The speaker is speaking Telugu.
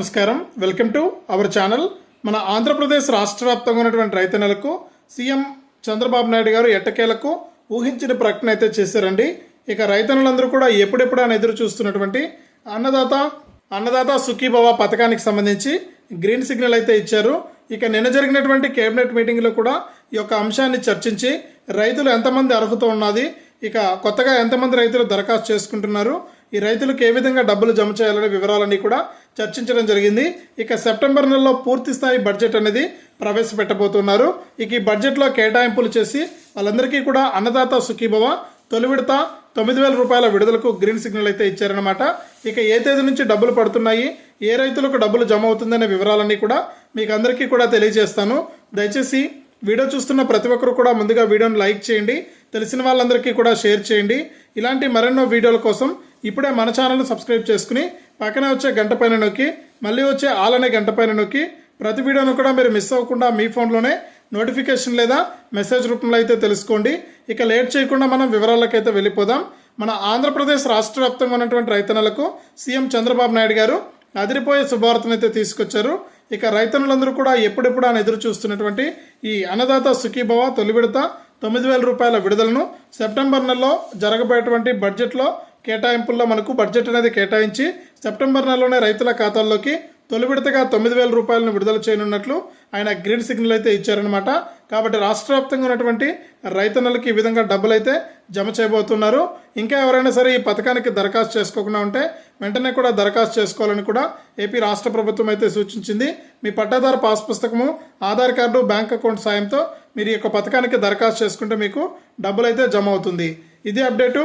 నమస్కారం. వెల్కమ్ టు అవర్ ఛానల్ మన ఆంధ్రప్రదేశ్ రాష్ట్ర వ్యాప్తంగా ఉన్నటువంటి రైతన్నలకు సీఎం చంద్రబాబు నాయుడు గారు ఎట్టకేలకు ఊహించిన ప్రకటన అయితే చేశారండి. ఇక రైతన్నులందరూ కూడా ఎప్పుడెప్పుడు అని ఎదురు చూస్తున్నటువంటి అన్నదాత అన్నదాత సుఖీభవ పథకానికి సంబంధించి గ్రీన్ సిగ్నల్ అయితే ఇచ్చారు. ఇక నిన్న జరిగినటువంటి కేబినెట్ మీటింగ్లో కూడా ఈ యొక్క అంశాన్ని చర్చించి రైతులు ఎంతమంది అర్హత ఉన్నది ఇక కొత్తగా ఎంతమంది రైతులు దరఖాస్తు చేసుకుంటున్నారు ఈ రైతులకు ఏ విధంగా డబ్బులు జమ చేయాలనే వివరాలన్నీ కూడా చర్చించడం జరిగింది. ఇక సెప్టెంబర్ నెలలో పూర్తి స్థాయి బడ్జెట్ అనేది ప్రవేశపెట్టబోతున్నారు. ఇక ఈ బడ్జెట్లో కేటాయింపులు చేసి వాళ్ళందరికీ కూడా అన్నదాత సుఖీభవ తొలి విడత తొమ్మిది వేల రూపాయల విడుదలకు గ్రీన్ సిగ్నల్ అయితే ఇచ్చారనమాట ఇక ఏ తేదీ నుంచి డబ్బులు పడుతున్నాయి ఏ రైతులకు డబ్బులు జమ అవుతుందనే వివరాలన్నీ కూడా మీకు అందరికీ కూడా తెలియజేస్తాను. దయచేసి వీడియో చూస్తున్న ప్రతి ఒక్కరు కూడా ముందుగా వీడియోను లైక్ చేయండి తెలిసిన వాళ్ళందరికీ కూడా షేర్ చేయండి. ఇలాంటి మరెన్నో వీడియోల కోసం ఇప్పుడే మన ఛానల్ని సబ్స్క్రైబ్ చేసుకుని పక్కనే వచ్చే గంట పైన నొక్కి మళ్ళీ వచ్చే ఆల్ అనే గంట పైన నొక్కి ప్రతి వీడియోను కూడా మీరు మిస్ అవ్వకుండా మీ ఫోన్లోనే నోటిఫికేషన్ లేదా మెసేజ్ రూపంలో అయితే తెలుసుకోండి. ఇక లేట్ చేయకుండా మనం వివరాలకైతే వెళ్ళిపోదాం. మన ఆంధ్రప్రదేశ్ రాష్ట్ర వ్యాప్తంగా ఉన్నటువంటి రైతన్నలకు సీఎం చంద్రబాబు నాయుడు గారు అదిరిపోయే శుభవార్తను అయితే తీసుకొచ్చారు. ఇక రైతన్నులందరూ కూడా ఎప్పుడెప్పుడు ఆయన ఎదురు చూస్తున్నటువంటి ఈ అన్నదాత సుఖీభవ తొలి విడత తొమ్మిది వేల రూపాయల విడుదలను సెప్టెంబర్ నెలలో జరగబోయేటువంటి బడ్జెట్లో కేటాయింపుల్లో మనకు బడ్జెట్ అనేది కేటాయించి సెప్టెంబర్ నెలలోనే రైతుల ఖాతాల్లోకి తొలి విడతగా తొమ్మిది వేల రూపాయలను విడుదల చేయనున్నట్లు ఆయన గ్రీన్ సిగ్నల్ అయితే ఇచ్చారనమాట కాబట్టి రాష్ట్ర వ్యాప్తంగా ఉన్నటువంటి రైతన్నలకి ఈ విధంగా డబ్బులు అయితే జమ చేయబోతున్నారు. ఇంకా ఎవరైనా సరే ఈ పథకానికి దరఖాస్తు చేసుకోకుండా ఉంటే వెంటనే కూడా దరఖాస్తు చేసుకోవాలని కూడా ఏపీ రాష్ట్ర ప్రభుత్వం అయితే సూచించింది. మీ పట్టాదారు పాస్ పుస్తకము ఆధార్ కార్డు బ్యాంక్ అకౌంట్ సాయంతో మీరు ఈ యొక్క పథకానికి దరఖాస్తు చేసుకుంటే మీకు డబ్బులు అయితే జమ అవుతుంది. ఇది అప్డేటు.